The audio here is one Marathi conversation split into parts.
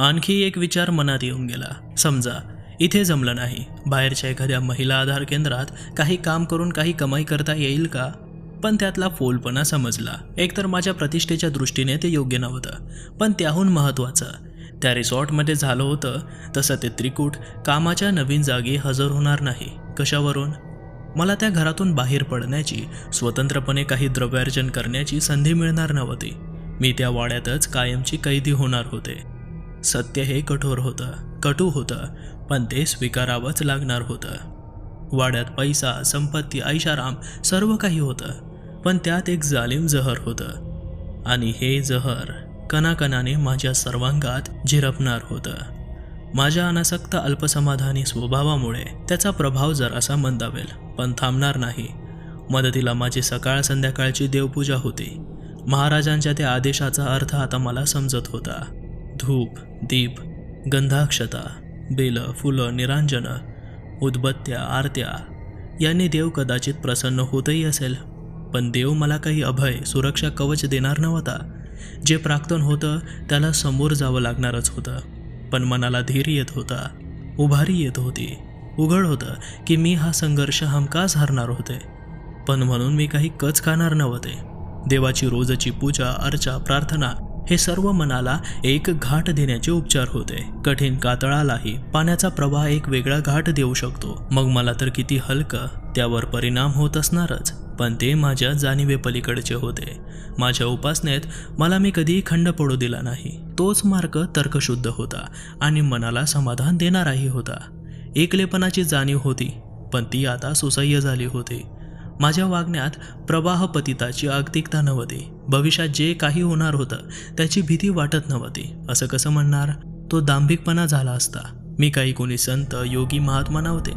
आणखी एक विचार मनात येऊन गेला. समजा इथे जमलं नाही. बाहेरच्या एखाद्या महिला आधार केंद्रात काही काम करून काही कमाई करता येईल का? पण त्यातला फोलपणा समजला. एकतर माझ्या प्रतिष्ठेच्या दृष्टीने ते योग्य नव्हतं पण त्याहून महत्त्वाचं. त्या रिसॉर्टमध्ये झालं होतं तसं ते त्रिकूट कामाच्या नवीन जागी हजर होणार नाही. कशावरून? मला त्या घरातून बाहेर पडण्याची स्वतंत्रपणे काही द्रव्यार्जन करण्याची संधी मिळणार नव्हती. मी त्या वाड्यातच कायमची कैदी होणार होते. सत्य हे कठोर होतं कटू होतं पण ते स्वीकारावंच लागणार होतं. वाड्यात पैसा संपत्ती ऐशाराम सर्व काही होतं पण त्यात एक जालिम जहर होतं. आणि हे जहर कणाकणाने माझ्या सर्वांगात झिरपणार होतं. माझ्या अनासक्त अल्पसमाधानी स्वभावामुळे त्याचा प्रभाव जरासा मंदावेल पण थांबणार नाही. मदतीला माझी सकाळ संध्याकाळची देवपूजा होती. महाराजांच्या त्या आदेशाचा अर्थ आता मला समजत होता. धूप दीप गंधाक्षता बेलं फुलं निरांजनं उदबत्त्या आरत्या यांनी देव कदाचित प्रसन्न होतही असेल. पण देव मला काही अभय सुरक्षा कवच देणार नव्हता. जे प्राक्तन होतं त्याला समोर जावं लागणारच होतं. पण मनाला धीर येत होता उभारी येत होती. उघड होतं की मी हा संघर्ष हमखास हरणार होते? पण म्हणून मी काही कच खाणार नव्हते. देवाची रोजची पूजा अर्चा प्रार्थना हे सर्व मनाला एक घाट देण्याचे उपचार होते. कठीण कातळालाही पाण्याचा प्रवाह एक वेगळा घाट देऊ शकतो. मग मला तर किती हलकं त्यावर परिणाम होत असणारच. पण ते माझ्या जाणीवेपलीकडचे होते. माझ्या उपासनेत मला मी कधीही खंड पडू दिला नाही. तोच मार्ग तर्कशुद्ध होता आणि मनाला समाधान देणाराही होता. एकलेपणाची जाणीव होती पण ती आता सुसह्य झाली होती. माझ्या वागण्यात प्रवाह पतिताची आगतिकता नव्हती. भविष्यात जे काही होणार होतं त्याची भीती वाटत नव्हती. असं कसं म्हणणार? तो दांभिकपणा झाला असता. मी काही कोणी संत योगी महात्मा नव्हते.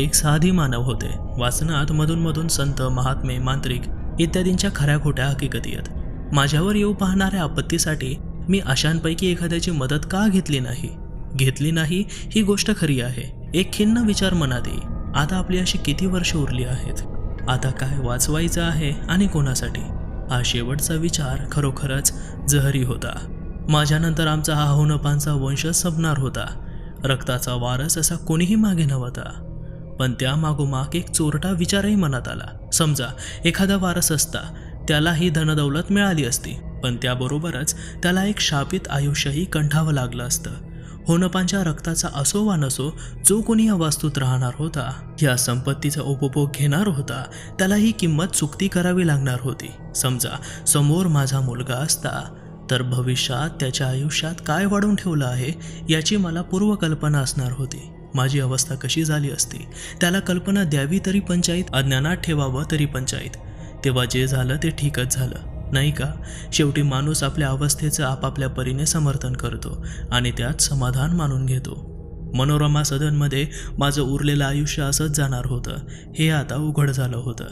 एक साधी मानव होते. वाचनात मधूनमधून संत महात्मे मांत्रिक इत्यादींच्या खऱ्या खोट्या हकीकती आहेत. माझ्यावर येऊ पाहणाऱ्या आपत्तीसाठी मी अशांपैकी एखाद्याची मदत का घेतली नाही? घेतली नाही ही गोष्ट खरी आहे. एक खिन्न विचार मनात येई आता आपली अशी किती वर्ष उरली आहेत? आता काय वाचवायचं आहे आणि कोणासाठी? हा शेवटचा विचार खरोखरच जहरी होता. माझ्यानंतर आमचा हा होनपांचा वंश संपणार होता. रक्ताचा वारस असा कोणीही मागे नव्हता. पण त्या मागोमाग एक चोरटा विचारही मनात आला. समजा एखादा वारस असता त्याला ही धनदौलत मिळाली असती पण त्याबरोबरच त्याला एक शापित आयुष्यही कंठावं लागलं असतं. होनपांच्या रक्ताचा असो वा नसो जो कोणी या वास्तूत राहणार होता या संपत्तीचा उपभोग घेणार होता त्याला ही किंमत चुकती करावी लागणार होती. समजा समोर माझा मुलगा असता तर भविष्यात त्याच्या आयुष्यात काय वाढून ठेवलं आहे याची मला पूर्वकल्पना असणार होती. माझी अवस्था कशी झाली असती त्याला कल्पना द्यावी तरी पंचायत अज्ञानात ठेवावं तरी पंचायत. तेव्हा जे झालं ते ठीकच झालं. नाही का? शेवटी माणूस आपल्या अवस्थेचं आपापल्या परीने समर्थन करतो आणि त्यात समाधान मानून घेतो. मनोरमा सदनमध्ये माझं उरलेलं आयुष्य असंच जाणार होतं. हे आता उघड झालं होतं.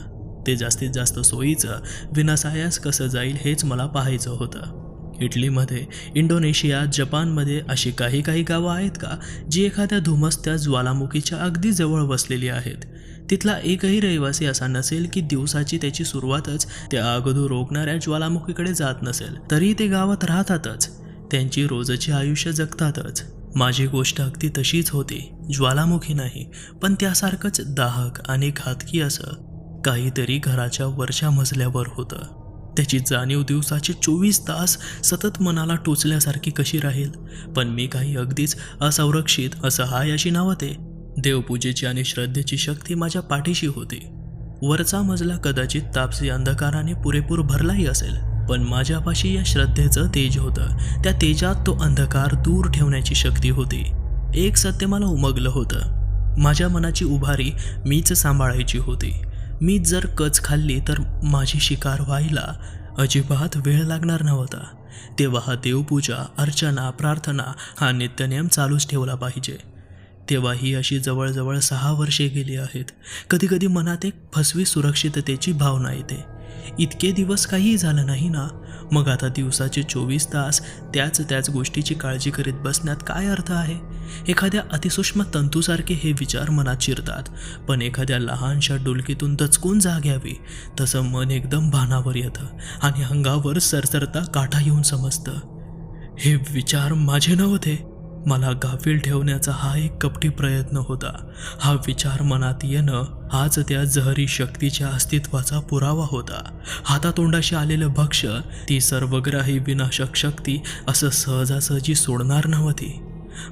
ते जास्तीत जास्त सोयीचं विनासायास कसं जाईल हेच मला पाहायचं होतं. इटलीमध्ये इंडोनेशिया जपानमध्ये अशी काही काही गावं आहेत का जी एखाद्या धुमसत्या ज्वालामुखीच्या अगदी जवळ वसलेली आहेत? तिथला एकही रहिवासी असा नसेल की दिवसाची त्याची सुरुवातच त्या अगोदर रोखणाऱ्या ज्वालामुखीकडे जात नसेल तरी ते गावात राहतातच. त्यांची रोजची आयुष्य जगतातच. माझी गोष्ट अगदी तशीच होती. ज्वालामुखी नाही पण त्यासारखंच दाहक आणि घातकी असं काहीतरी घराच्या वरच्या मजल्यावर होतं. त्याची जाणीव दिवसाचे चोवीस तास सतत मनाला टोचल्यासारखी कशी राहील? पण मी काही अगदीच असंरक्षित असहायाशी नावते देवपूजेची आणि श्रद्धेची शक्ती माझ्या पाठीशी होती. वरचा मजला कदाचित तापसी अंधकाराने पुरेपूर भरलाही असेल पण माझ्यापाशी या श्रद्धेचं तेज होतं. त्या तेजात तो अंधकार दूर ठेवण्याची शक्ती होती. एक सत्य मला उमगलं होतं. माझ्या मनाची उभारी मीच सांभाळायची होती. मी जर कच खाल्ली तर माझी शिकार व्हायला अजिबात वेळ लागणार नव्हता. तेव्हा हा देवपूजा अर्चना प्रार्थना हा नित्यनेम चालूच ठेवला पाहिजे. तेव्हा ही अशी जवळजवळ सहा वर्षे गेली आहेत. कधीकधी मनात एक फसवी सुरक्षिततेची भावना येते. इतके दिवस काहीही झालं नाही ना? मग आता दिवसाचे चोवीस तास त्याच त्याच गोष्टीची काळजी करीत बसण्यात काय अर्थ आहे? एखाद्या अतिसूक्ष्म तंतूसारखे हे विचार मनात शिरतात पण एखाद्या लहानशा डुलकीतून दचकून जाग घ्यावी तसं मन एकदम भानावर येतं आणि अंगावर सरसरता काठा येऊन समजतं. हे विचार माझे नव्हते. मला गाफील ठेवण्याचा हा एक कपटी प्रयत्न होता. हा विचार मनात येणं हाच त्या जहरी शक्तीच्या अस्तित्वाचा पुरावा होता. हातातोंडाशी आलेलं भक्ष ती सर्वग्राही विनाशक शक्ती असं सहजासहजी सोडणार नव्हती.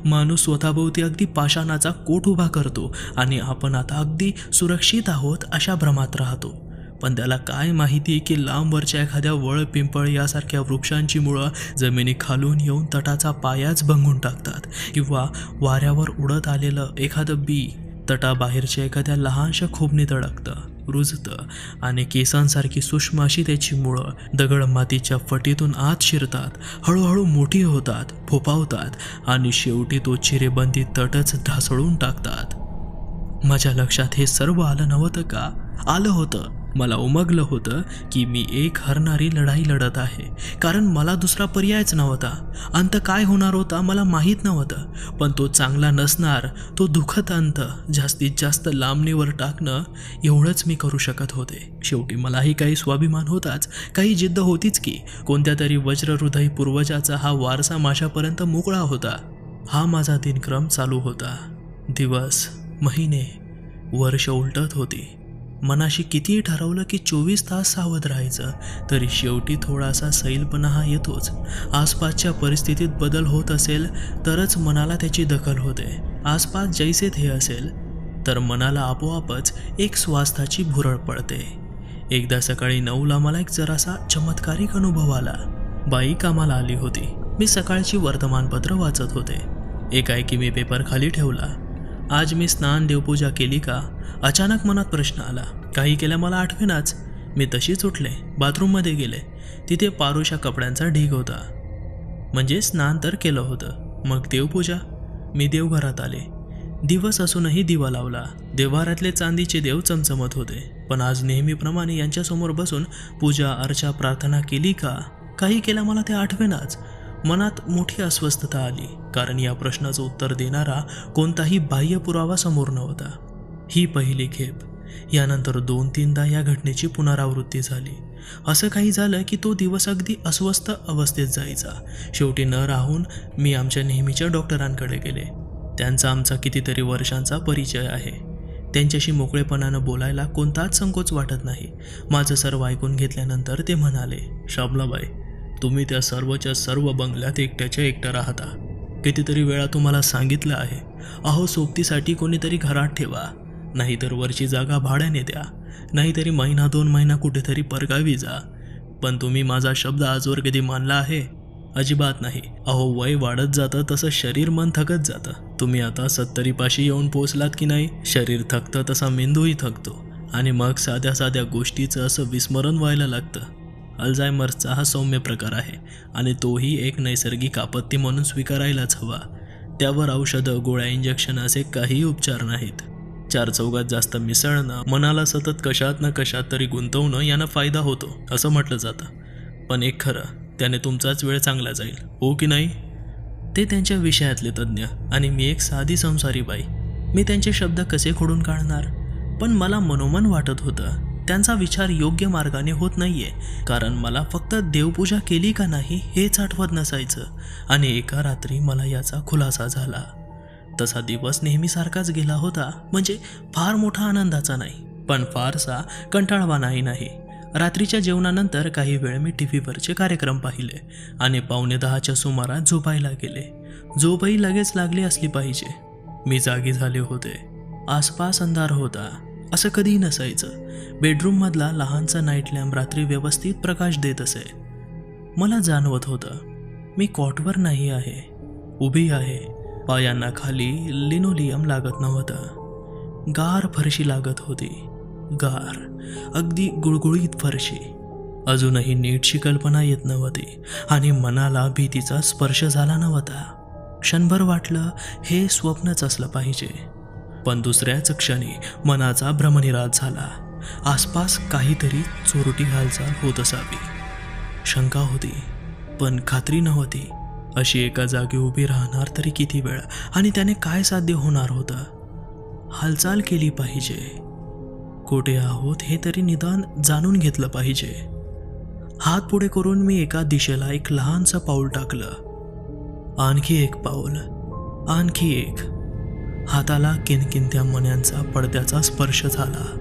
माणूस स्वतःभोवती अगदी पाषाणाचा कोट उभा करतो आणि आपण आता अगदी सुरक्षित आहोत अशा भ्रमात राहतो. पण त्याला काय माहिती की लांबवरच्या एखाद्या वळ पिंपळ यासारख्या वृक्षांची मुळं जमिनी खालून येऊन तटाचा पायाच भंगून टाकतात. किंवा वाऱ्यावर उडत आलेलं एखादं बी तटाबाहेरच्या एखाद्या लहानशा खोबणी तडकतं रुजतं आणि केसांसारखी सूक्ष्म अशी त्याची मुळं दगड मातीच्या फटीतून आत शिरतात हळूहळू मोठी होतात फोपावतात आणि शेवटी तो चिरेबंदी तटच ढासळून टाकतात. माझ्या लक्षात हे सर्व आलं नव्हतं का? आलं होतं. मला उमगलं होतं की मी एक हरणारी लढाई लढत आहे. कारण मला दुसरा पर्यायच नव्हता. अंत काय होणार होता मला माहीत नव्हतं. पण तो चांगला नसणार तो दुखत अंत जास्तीत जास्त लांबणीवर टाकणं एवढंच मी करू शकत होते. शेवटी मलाही काही स्वाभिमान होताच काही जिद्द होतीच की कोणत्या तरी वज्रहृदय पूर्वजाचा हा वारसा माझ्यापर्यंत मोकळा होता. हा माझा दिनक्रम चालू होता. दिवस महिने वर्ष उलटत होती. मनाशी कितीही ठरवलं की चोवीस तास सावध राहायचं तरी शेवटी थोडासा सैलपणा हा येतोच. आसपासच्या परिस्थितीत बदल होत असेल तरच मनाला त्याची दखल होते. आसपास जैसे थे असेल तर मनाला आपोआपच एक स्वास्थाची भुरळ पडते. एकदा सकाळी नऊला मला एक जरासा चमत्कारिक अनुभव आला. बाई कामाला आली होती. मी सकाळची वर्तमानपत्र वाचत होते. एकाएकी मी पेपर खाली ठेवला. आज मी स्नान देवपूजा केली का? अचानक मनात प्रश्न आला काही केल्या मला आठवेनाच. मी तशीच उठले बाथरूममध्ये गेले. तिथे पारुशा कपड्यांचा ढीग होता. म्हणजे स्नान तर केलं होतं. मग देवपूजा? मी देवघरात आले. दिवस असूनही दिवा लावला. देवघरातले चांदीचे देव चमचमत होते. पण आज नेहमीप्रमाणे यांच्यासमोर बसून पूजा अर्चा प्रार्थना केली का? काही केल्या मला ते आठवेनाच. मनात मोठी अस्वस्थता आली कारण या प्रश्नाचं उत्तर देणारा कोणताही बाह्य पुरावा समोर नव्हता. ही पहिली खेप. यानंतर दोन तीनदा या घटनेची पुनरावृत्ती झाली. असं काही झालं की तो दिवस अगदी अस्वस्थ अवस्थेत जायचा. शेवटी न राहून मी आमच्या नेहमीच्या डॉक्टरांकडे गेले. त्यांचा आमचा कितीतरी वर्षांचा परिचय आहे. त्यांच्याशी मोकळेपणानं बोलायला कोणताच संकोच वाटत नाही. माझं सर्व ऐकून घेतल्यानंतर ते म्हणाले शाबलाबाई तुम्ही त्या सर्वच्या सर्व बंगल्यात एकट्याच्या एकट्या राहता. कितीतरी वेळा तुम्हाला सांगितलं आहे अहो सोबतीसाठी कोणीतरी घरात ठेवा. नाहीतर वरची जागा भाड्याने द्या. नाहीतरी महिना दोन महिना कुठेतरी परगावी जा. पण तुम्ही माझा शब्द आजवर कधी मानला आहे? अजिबात नाही. अहो वय वाढत जातं तसं शरीर मन थकत जातं. तुम्ही आता सत्तरीपाशी येऊन पोचलात की नाही? शरीर थकतं तसा मेंदूही थकतो. आणि मग साध्या साध्या गोष्टीचं असं विस्मरण व्हायला लागतं. अल्झायमर्सचा हा सौम्य प्रकार आहे आणि तोही एक नैसर्गिक आपत्ती म्हणून स्वीकारायलाच हवा. त्यावर औषधं गोळ्या इंजेक्शन असे काही उपचार नाहीत. चार चौघात जास्त मिसळणं मनाला सतत कशात ना कशात तरी गुंतवणं यानं फायदा होतो असं म्हटलं जातं. पण एक खरं त्याने तुमचाच वेळ चांगला जाईल हो की नाही? ते त्यांच्या विषयातले तज्ज्ञ आणि मी एक साधी संसारी बाई. मी त्यांचे शब्द कसे खोडून काढणार? पण मला मनोमन वाटत होतं. त्यांचा विचार योग्य मार्गाने होत नाहीये. कारण मला फक्त देवपूजा केली का नाही हेच आठवत नसायचं. आणि एका रात्री मला याचा खुलासा झाला. तसा दिवस नेहमीसारखाच गेला होता म्हणजे फार मोठा आनंदाचा नाही पण फारसा कंटाळवानाही नाही रात्रीच्या जेवणानंतर काही वेळ मी टी व्हीवरचे कार्यक्रम पाहिले आणि पावणे दहाच्या सुमारास झोपायला गेले. झोपही लगेच लागली असली पाहिजे. मी जागी झाले होते. आसपास अंधार होता. असं कधीही नसायचं. बेडरूममधला लहानसा नाईट लॅम्प रात्री व्यवस्थित प्रकाश देत असे. मला जाणवत होतं मी कॉटवर नाही आहे उभी आहे. पायांना खाली लिनोलियम लागत नव्हतं. गार फरशी लागत होती. गार अगदी गुळगुळीत फरशी. अजूनही नीटची कल्पना येत नव्हती आणि मनाला भीतीचा स्पर्श झाला नव्हता. क्षणभर वाटलं हे स्वप्नच असलं पाहिजे. पण दुसऱ्याच क्षणी मनाचा भ्रमनिराश झाला. आसपास काहीतरी चोरटी हालचाल होत असावी. शंका होती पण खात्री नव्हती. अशी एका जागी उभी राहणार तरी किती वेळ आणि त्याने काय साध्य होणार होतं? हालचाल केली पाहिजे. कोठे आहोत हे तरी निदान जाणून घेतलं पाहिजे. हात पुढे करून मी एका दिशेला एक लहानसं पाऊल टाकलं. आणखी एक पाऊल आणखी एक. हाताला किनकिनत्या मन्यांचा पडद्याचा स्पर्श झाला.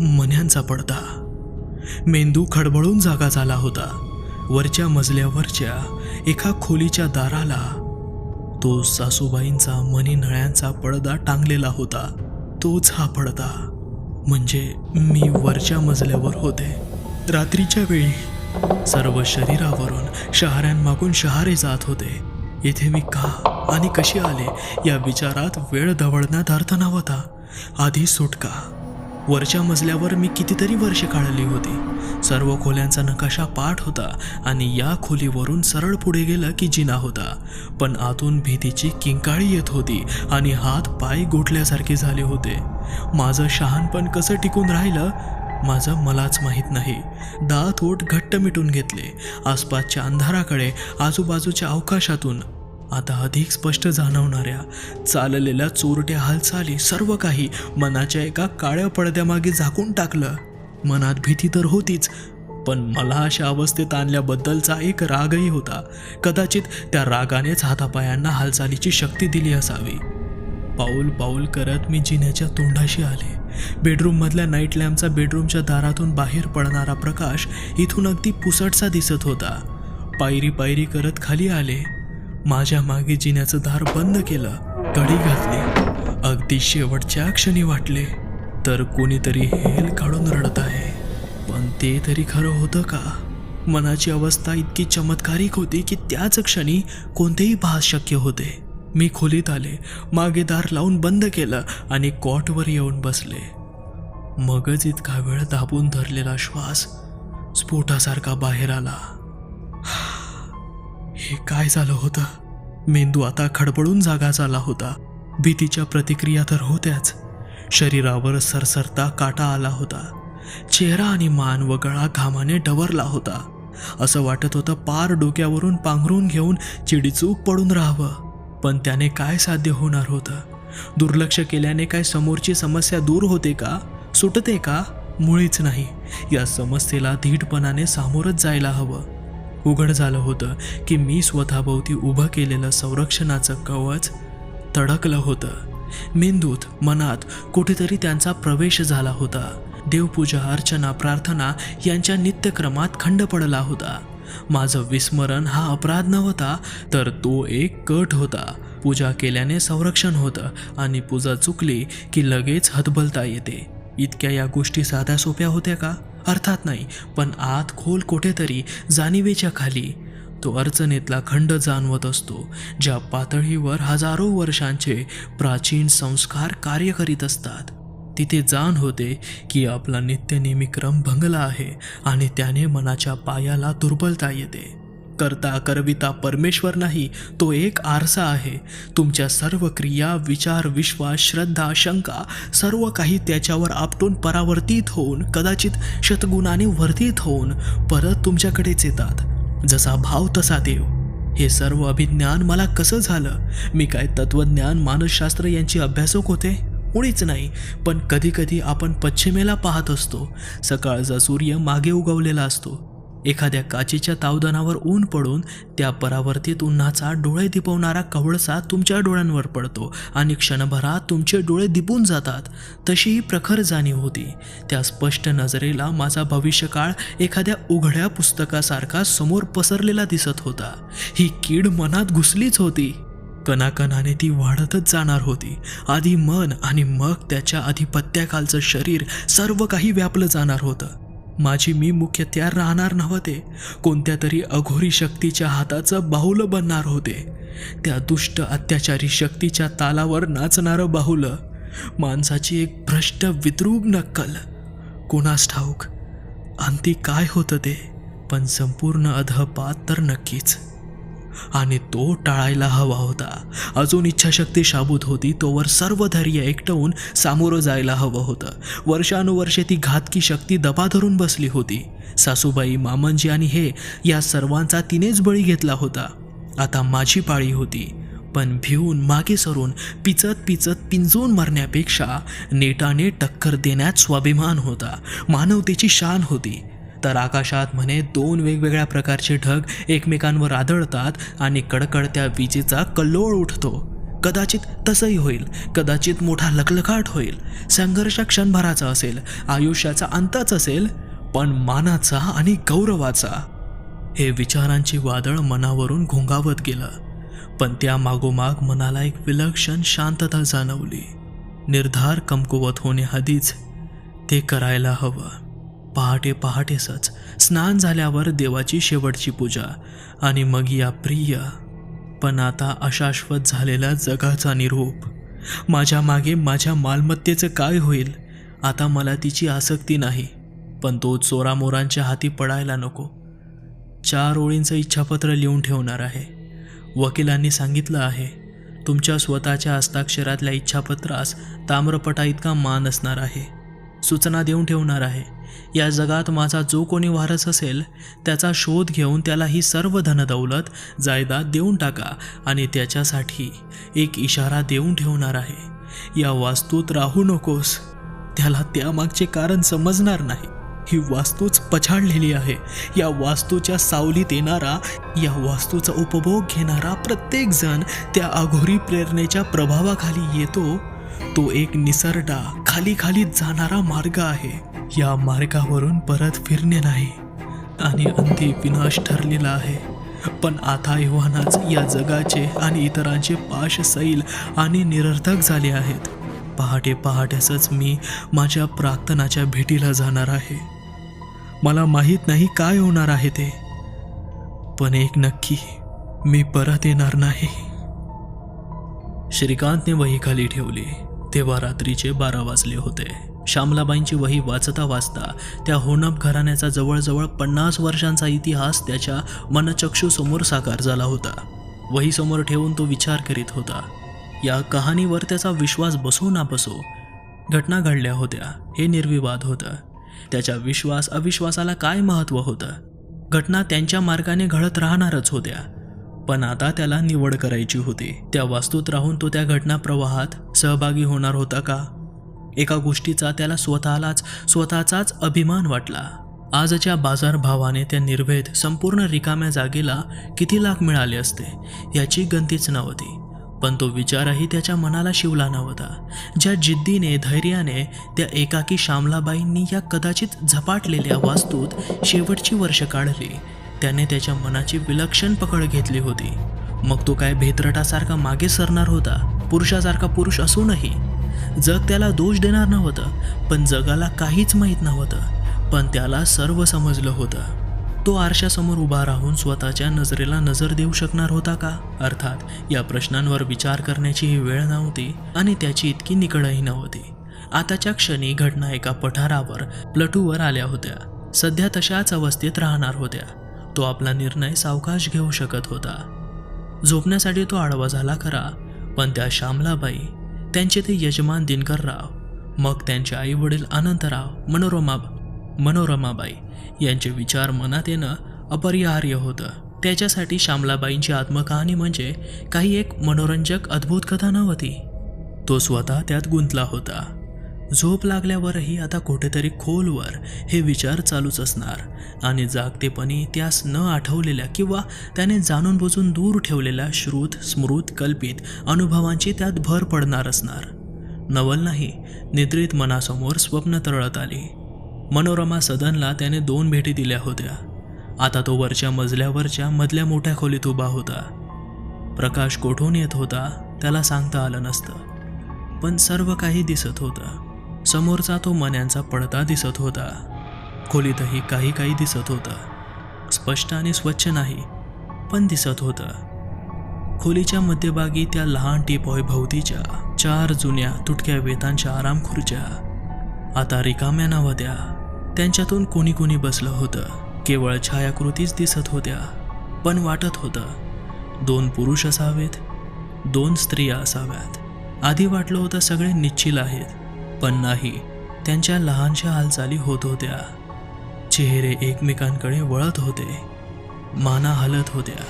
मन्यांचा पडदा. मेंदू खडबडून जागा झाला होता. वरच्या मजल्यावरच्या एका खोलीच्या दाराला तो सासूबाईंचा मनी नळ्यांचा पडदा टांगलेला होता. तोच हा पडदा. म्हणजे मी वरच्या मजल्यावर होते. रात्रीच्या वेळी सर्व शरीरावरून शहाऱ्यांमागून शहारे जात होते. इथे मी का आणि कसे आले? या विचारात वेळ दवडण्यात अर्थ नव्हता. आधी सुटका. वरच्या मजल्यावर मी कितीतरी वर्षे काढली होती. सर्व खोल्यांचा नकाशा पाठ होता आणि या खोलीवरून सरळ पुढे गेलं की जिना होता. पण आतून भीतीची किंकाळी येत होती आणि हात पाय गोठल्यासारखे झाले होते. माझं शहाणपण कसं टिकून राहिलं? माझं मलाच माहीत नाही. दात ओठ घट्ट मिटून घेतले. आसपासच्या अंधाराकडे आजूबाजूच्या अवकाशातून आता अधिक स्पष्ट जाणवणाऱ्या चाललेल्या चोरट्या हालचाली सर्व काही मनाच्या एका काळ्या पडद्यामागे झाकून टाकलं. मनात भीती तर होतीच पण मला अशा अवस्थेत आणल्याबद्दलचा एक रागही होता. कदाचित त्या रागानेच हातापायांना हालचालीची शक्ती दिली असावी. पाऊल पाऊल करत मी जिन्याच्या तोंडाशी आले. बेडरूममधल्या नाईट लॅम्पचा बेडरूमच्या दारातून बाहेर पडणारा प्रकाश इथून अगदी पुसटसा दिसत होता. पायरी पायरी करत खाली आले. माझ्या मागे जिन्याचं दार बंद केलं कडी घातली. अगदी शेवटच्या क्षणी वाटले तर कोणीतरी हेल काढून रडत आहे. पण ते तरी खरं होतं का? मनाची अवस्था इतकी चमत्कारिक होती की त्याच क्षणी कोणतेही भास शक्य होते. मी खोलीत आले मागे दार लावून बंद केलं आणि कॉटवर येऊन बसले. मगच इतका वेळ दाबून धरलेला श्वास स्फोटासारखा बाहेर आला. हे काय झालं होतं? मेंदू आता खडबडून जागा झाला होता. भीतीच्या प्रतिक्रिया तर होत्याच. शरीरावर सरसरता काटा आला होता. चेहरा आणि मान व गळा घामाने डवरला होता. असं वाटत होतं पार डोक्यावरून पांघरून घेऊन चिडीचूक पडून राहावं. पण त्याने काय साध्य होणार होतं? दुर्लक्ष केल्याने काय समोरची समस्या दूर होते का? सुटते का? मुळीच नाही. या समस्येला धीटपणाने सामोरच जायला हवं. उघड झालं होतं की मी स्वतःभोवती उभं केलेलं संरक्षणाचं कवच तडकलं होतं. मेंदूत मनात कुठेतरी त्यांचा प्रवेश झाला होता. देवपूजा अर्चना प्रार्थना यांच्या नित्यक्रमात खंड पडला होता. माझं विस्मरण हा अपराध नव्हता तर तो एक कट होता. पूजा केल्याने संरक्षण होतं आणि पूजा चुकली की लगेच हतबलता येते. इतक्या या गोष्टी साध्या सोप्या होत्या का? अर्थात नाही पण आत खोल कुठेतरी जाणीवेच्या खाली. तो अडचणीतला खंड जाणवत असतो ज्या पातळीवर हजारो वर्षांचे प्राचीन संस्कार कार्य करीत असतात. तिथे जाण होते की आपला नित्यनेमी क्रम भंगला आहे आणि त्याने मनाच्या पायाला दुर्बलता येते. करता करविता परमेश्वर नाही तो एक आरसा आहे. तुमच्या सर्व क्रिया विचार विश्वास श्रद्धा शंका सर्व काही त्याच्यावर आपटून परावर्तित होऊन कदाचित शतगुणाने वर्धित होऊन परत तुमच्याकडेच येतात. जसा भाव तसा देव. हे सर्व अभिज्ञान मला कसं झालं? मी काय तत्वज्ञान मानसशास्त्र यांची अभ्यासक होते? मुळीच नाही. पण कधीकधी आपण पश्चिमेला पाहत असतो. सकाळचा सूर्य मागे उगवलेला असतो. एखाद्या काचेच्या तावदानावर ऊन पडून त्या परावर्तित उन्हाचा डोळे दिपवणारा कवळसा तुमच्या डोळ्यांवर पडतो आणि क्षणभरात तुमचे डोळे दिपून जातात. तशी ही प्रखर जाणीव होती. त्या स्पष्ट नजरेला माझा भविष्यकाळ एखाद्या उघड्या पुस्तकासारखा समोर पसरलेला दिसत होता. ही कीड मनात घुसलीच होती. कणाकणाने ती वाढतच जाणार होती. आधी मन आणि मग त्याच्या आधिपत्याखालचं शरीर सर्व काही व्यापलं जाणार होतं. माझी मी मुख्य त्या राहणार नव्हते. कोणत्या तरी अघोरी शक्तीच्या हाताचं बाहुलं बनणार होते. त्या दुष्ट अत्याचारी शक्तीच्या तालावर नाचणारं बाहुलं. माणसाची एक भ्रष्ट विद्रूप नक्कल. कोणास ठाऊक? अंती काय होतं ते? पण संपूर्ण अधपात तर नक्कीच. आणि तो टाळायला हवा होता. अजून इच्छाशक्ती शाबूत होती तोवर सर्व धैर्य एकटवून सामोरं जायला हवं होतं. वर्षानुवर्षे ती घातकी शक्ती दबा धरून बसली होती. सासूबाई मामनजी आणि हे या सर्वांचा तिनेच बळी घेतला होता. आता माझी पाळी होती. पण भिवून मागे सरून पिचत पिचत पिंजून मरण्यापेक्षा नेटाने टक्कर देण्यात स्वाभिमान होता. मानवतेची शान होती. तर आकाशात म्हणे दोन वेगवेगळ्या प्रकारचे ढग एकमेकांवर आदळतात आणि कडकडत्या विजेचा कल्लोळ उठतो. कदाचित तसंही होईल. कदाचित मोठा लखलखाट होईल. संघर्ष क्षणभराचा असेल. आयुष्याचा अंतच असेल. पण मानाचा आणि गौरवाचा. हे विचारांची वादळ मनावरून घोंगावत गेलं. पण त्या मागोमाग मनाला एक विलक्षण शांतता जाणवली. निर्धार कमकुवत होण्याआधीच ते करायला हवं. पहाटे पहाटेसच स्नान झाल्यावर देवाची शेवटची पूजा. आणि मग या प्रिय पण आता अशाश्वत झालेला जगाचा निरोप. माझ्या मागे माझ्या मालमत्तेचं काय होईल? आता मला तिची आसक्ती नाही पण तो चोरामोरांच्या हाती पडायला नको. चार ओळींचं इच्छापत्र लिहून ठेवणार आहे. वकिलांनी सांगितलं आहे तुमच्या स्वतःच्या हस्ताक्षरातल्या इच्छापत्रास ताम्रपटा इतका मान असणार आहे. सूचना देऊन ठेवणार आहे. या जगात माझा जो कोणी वारस असेल त्याचा शोध घेऊन त्याला ही सर्व धनदौलत जायदाद देऊन टाका आणि त्याच्यासाठी एक इशारा देऊन ठेवणार आहे. या वास्तूत राहू नकोस. त्याला त्यामागचे कारण समजणार नाही. ही वास्तूच पछाडलेली आहे. या वास्तूच्या सावलीत येणारा या वास्तूचा उपभोग घेणारा प्रत्येकजण त्या अघोरी प्रेरणेच्या प्रभावाखाली येतो तो एक निसरडा खाली खाली जाणारा मार्ग आहे. या मार्गावरून परत फिरणे नाही. आणि अंती विनाश ठरलेला आहे. पण आता एव्हानाच या जगाचे आणि इतरांचे पाश सैल आणि निरर्थक झाले आहेत. पहाटे पहाटेसच मी माझ्या प्रार्थनाच्या भेटीला जाणार आहे. मला माहीत नाही काय होणार आहे ते. पण एक नक्की मी परत येणार नाही. श्रीकांतने वही खाली ठेवली. तेव्हा रात्रीचे बारा वाजले होते. श्यामलाबाईंची वही वाचता वाचता त्या होनप घराण्याचा जवळजवळ पन्नास वर्षांचा इतिहास त्याच्या मनचक्षूसमोर साकार झाला होता. वहीसमोर ठेवून तो विचार करीत होता. या कहाणीवर त्याचा विश्वास बसो ना बसो घटना घडल्या होत्या हे निर्विवाद होतं. त्याच्या विश्वास अविश्वासाला काय महत्त्व होतं? घटना त्यांच्या मार्गाने घडत राहणारच होत्या. पण आता त्याला निवड करायची होती. त्या वास्तूत राहून तो त्या घटना प्रवाहात सहभागी होणार होता का? एका गोष्टीचा त्याला स्वतःलाच स्वतःचाच अभिमान वाटला. आजच्या बाजारभावाने त्या निर्भेद संपूर्ण रिकाम्या जागेला किती लाख मिळाले असते याची गंतीच नव्हती. पण तो विचारही त्याच्या मनाला शिवला नव्हता. ज्या जिद्दीने धैर्याने त्या एकाकी श्यामलाबाईंनी या कदाचित झपाटलेल्या वास्तूत शेवटची वर्ष काढली त्याने त्याच्या मनाची विलक्षण पकड घेतली होती. मग तो काय भेत्रटासारखा मागे सरणार होता पुरुषासारखा पुरुष असूनही? जग त्याला दोष देणार नव्हतं पण जगाला काहीच माहीत नव्हतं पण त्याला सर्व समजलं होतं. तो आरशासमोर उभा राहून स्वतःच्या नजरेला नजर देऊ शकणार होता का? अर्थात या प्रश्नांवर विचार करण्याची ही वेळ नव्हती आणि त्याची इतकी निकडही नव्हती. आताच्या क्षणी घटना एका पठारावर प्लटूवर आल्या होत्या. सध्या तशाच अवस्थेत राहणार होत्या. तो आपला निर्णय सावकाश घेऊ शकत होता. झोपण्यासाठी तो आडवा झाला खरा पण त्या श्यामलाबाई त्यांचे ते यजमान दिनकरराव मग त्यांचे आई वडील अनंतराव मनोरमा मनोरमाबाई यांचे विचार मनात येणं अपरिहार्य होतं. त्याच्यासाठी श्यामलाबाईंची आत्मकहाणी म्हणजे काही एक मनोरंजक अद्भुत कथा नव्हती. तो स्वतः त्यात गुंतला होता. झोप लागल्यावरही आता कुठेतरी खोलवर हे विचार चालूच असणार. आणि जागतेपणी त्यास न आठवलेल्या किंवा त्याने जाणून बुजून दूर ठेवलेल्या श्रुत स्मृत कल्पित अनुभवांची त्यात भर पडणार असणार. नवल नाही निद्रित मनासमोर स्वप्न तरळत आली. मनोरमा सदनला त्याने दोन भेटी दिल्या होत्या. आता तो वरच्या मजल्यावरच्या मधल्या मोठ्या खोलीत उभा होता. प्रकाश कोठून येत होता त्याला सांगता आलं नसतं. पण सर्व काही दिसत होतं. समोरचा तो मन्यांचा पडदा दिसत होता. खोलीतही काही काही दिसत होतं. स्पष्ट आणि स्वच्छ नाही पण दिसत होतं. खोलीच्या मध्यभागी त्या लहान टीपॉय भोवतीच्या चार जुन्या तुटक्या वेतांच्या आराम खुर्च्या. आता रिकाम्या नव्हत्या त्यांच्यातून कोणी कोणी बसलं होतं. केवळ छायाकृतीच दिसत होत्या. पण वाटत होतं. दोन पुरुष असावेत दोन स्त्रिया असाव्यात. आधी वाटलं होतं सगळे निश्चिल आहेत. पण नाही. त्यांच्या लहानशा हालचाली होत होत्या. चेहरे एकमेकांकडे वळत होते. माना हलत होत्या.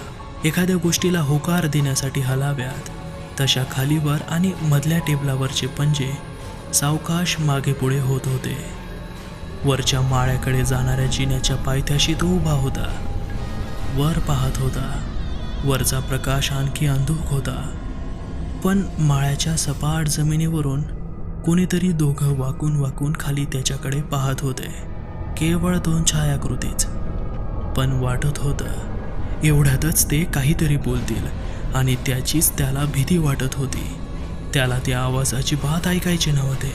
एखाद्या गोष्टीला होकार देण्यासाठी हलाव्यात. तशा खालीवर आणि मधल्या टेबलावरचे पंजे सावकाश मागे पुढे होत होते. वरच्या माळ्याकडे जाणाऱ्या जिन्याच्या पायथ्याशी तो उभा होता. वर पाहत होता. वरचा प्रकाश आणखी अंधुक होता. पण माळ्याच्या सपाट जमिनीवरून कोणीतरी दोघं वाकून वाकून खाली त्याच्याकडे पाहत होते. केवळ दोन छायाकृतीच. पण वाटत होतं एवढ्यातच ते काहीतरी बोलतील आणि त्याचीच त्याला भीती वाटत होती. त्याला त्या आवाजाची बात ऐकायची नव्हते.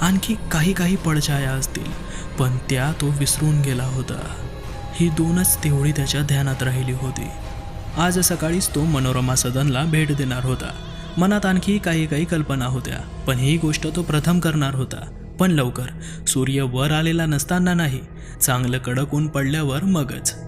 आणखी काही काही पडछाया असतील पण त्या तो विसरून गेला होता. ही दोनच तेवढी त्याच्या ध्यानात राहिली होती. आज सकाळीच तो मनोरमा सदनला भेट देणार होता. मनात आणखी काही काही कल्पना होत्या पण ही गोष्ट तो प्रथम करणार होता. पण लवकर सूर्य वर आलेला नसताना नाही चांगलं कडक ऊन पडल्यावर मगच.